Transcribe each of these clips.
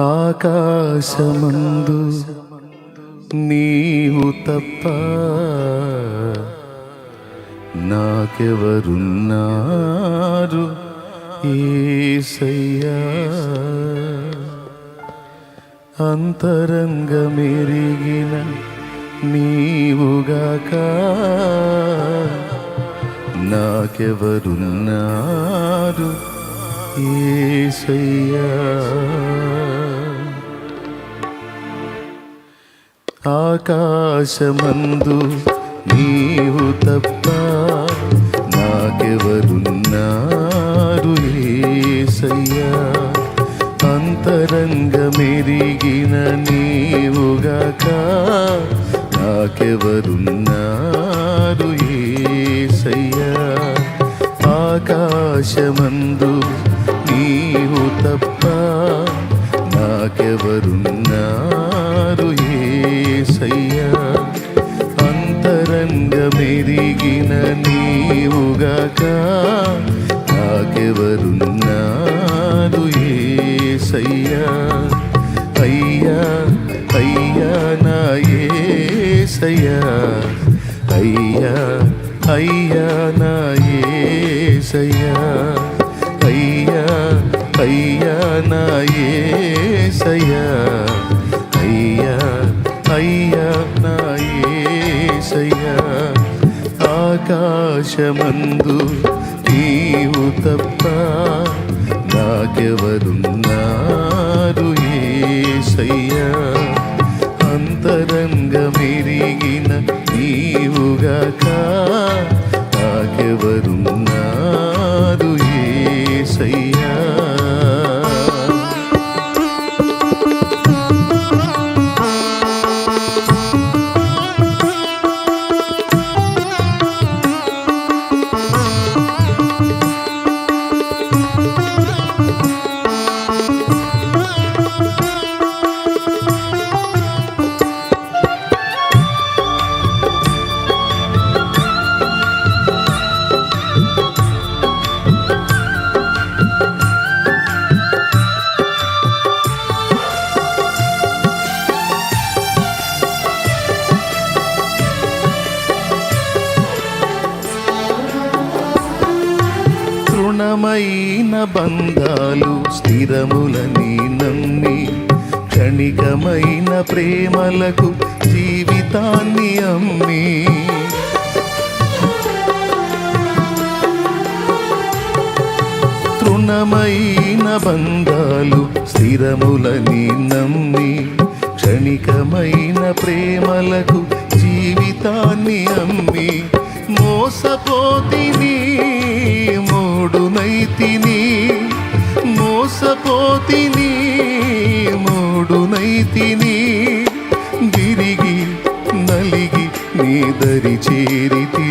ఆకాశమందు నీవు తప్ప నాకెవరున్నారు ఏసయ్యా? అంతరంగమెరిగిన నీవుగాక నాకెవరున్నారు ఏసయ్యా? ఆకాశమందు నీవు తప్ప నాకెవరున్నారు ఏసయ్యా? అంతరంగమెరిగిన నీవుగాక నాకెవరున్నారు ఏసయ్యా? ఆకాశమందు నాకెవరున్నారు ఏసయ్యా. అయ్యా అయ్యా నా ఏసయ్యా. అయ్యా అయ్యా నా ఏసయ్యా. అయ్యా అయ్యా నా ఏసయ్యా. అయ్యా అయ్యా నా ఏసయ్యా. ఆకాశమందు నీవు తప్ప ఎవరున్నారు ఏసయ్యా? అంతరంగమెరిగిన నీవుగాక నాకెవరున్నారు తృణమైన బంధాలు స్థిరములని నమ్మి క్షణికమైన ప్రేమలకు జీవితాన్ని అమ్మి. తృణమైన బంధాలు స్థిరములని నమ్మి క్షణికమైన ప్రేమలకు జీవితాన్ని అమ్మి మోసపోతిని మూడునైతిని మోసపోతిని మూడునైతిని విరిగి నలిగి నీ దరి చేరితి.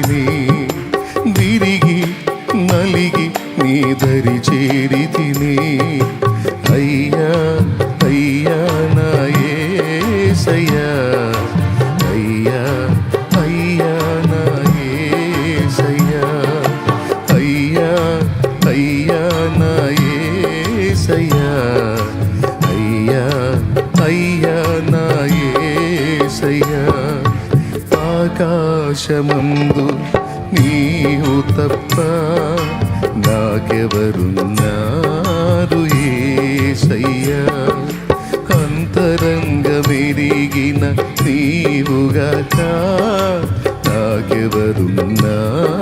ఆకాశమందు నీవు తప్ప నాకెవరున్నారు ఏసయ్యా అంతరంగమెరిగిన నీవుగాక నాకెవరున్నారు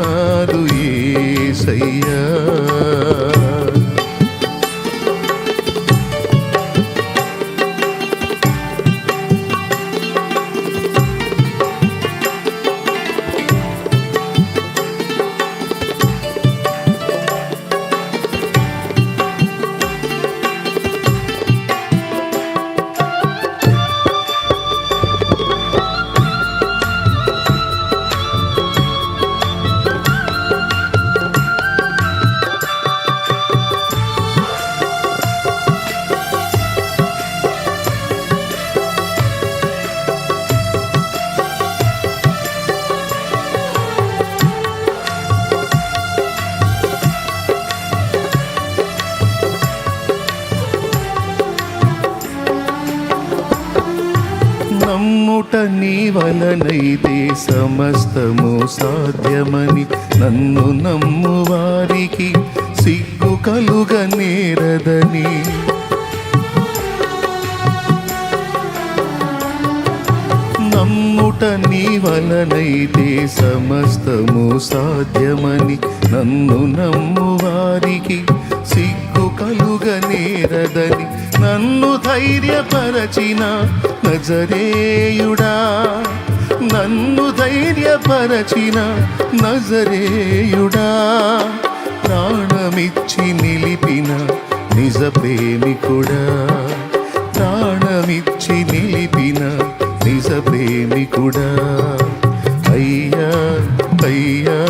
నీ వలనైతే సమస్తము సాధ్యమని నన్ను నమ్ము వారికి సిగ్గు కలుగ నేరదని. నమ్ముట నీ వలనైతే సమస్తము సాధ్యమని నన్ను నమ్ము వారికి సిగ్గు కలుగ నేరదని. నన్ను ధైర్యపరచిన నజరేయుడా. నన్ను ధైర్యపరచిన నజరేయుడా. ప్రాణమిచ్చి నిలిపిన నిజ ప్రేమికుడా. ప్రాణమిచ్చి నిలిపిన నిజ ప్రేమికుడా. అయ్యా అయ్యా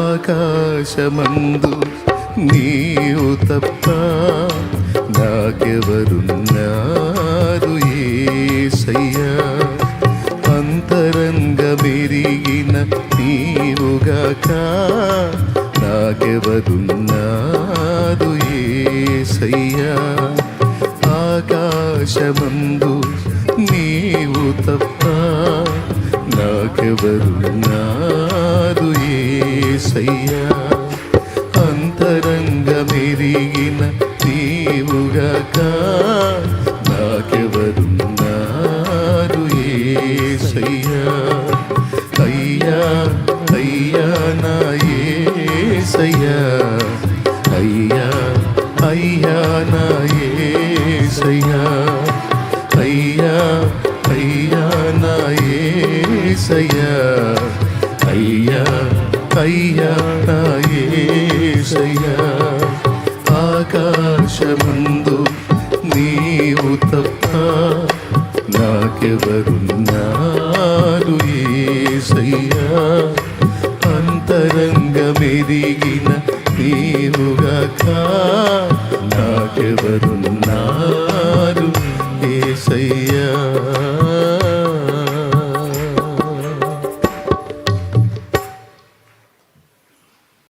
ఆకాశమందు నీవు తప్ప నాకెవరున్నారు ఏసయ్యా? అంతరంగ మెరిగిన నీవుగాక నాకెవరున్నారు ఏసయ్యా? ఆకాశమందు నీవు తప్ప నాకెవరున్నారు ఏసయ్యా. అంతరంగ మెరిగిన నీవుగాక నాకెవరున్నారు ఏసయ్యా. అయ్యా అయ్యా నా ఏసయ్యా. అయ్యా అయ్యా నా ఏసయ్యా అయ్యా అయ్యా నా ఏసయ్యా. ఆకాశమందు నీవు తప్ప నాకెవరున్నాడు ఏసయ్యా. అంతరంగ మెరిగిన నీవుగాక నాకెవరు